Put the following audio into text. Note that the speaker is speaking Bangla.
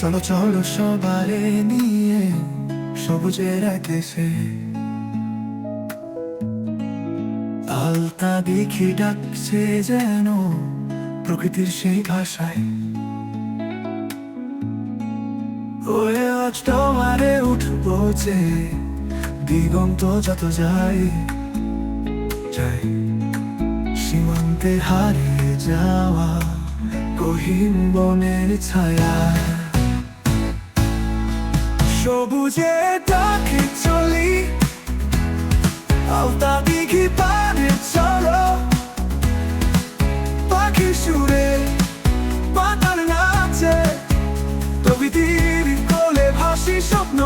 চলো। চলো সবারে নিয়ে সবুজের এক আলতা দেখি ডাকছে যেন প্রকৃতির সেই ভাষায়। ওয়ে, আজ তোমারে উঠবো যে দিগন্ত যত যায়। ক্লান্তে হারিয়ে যাওয়া কহিন বনের ছায়া। সবুজে ডাকে চলি আওতা দিঘি পারে চলো। পাখি সুরে পাতার নাচে তবি তীর কোলে ভাসি স্বপ্ন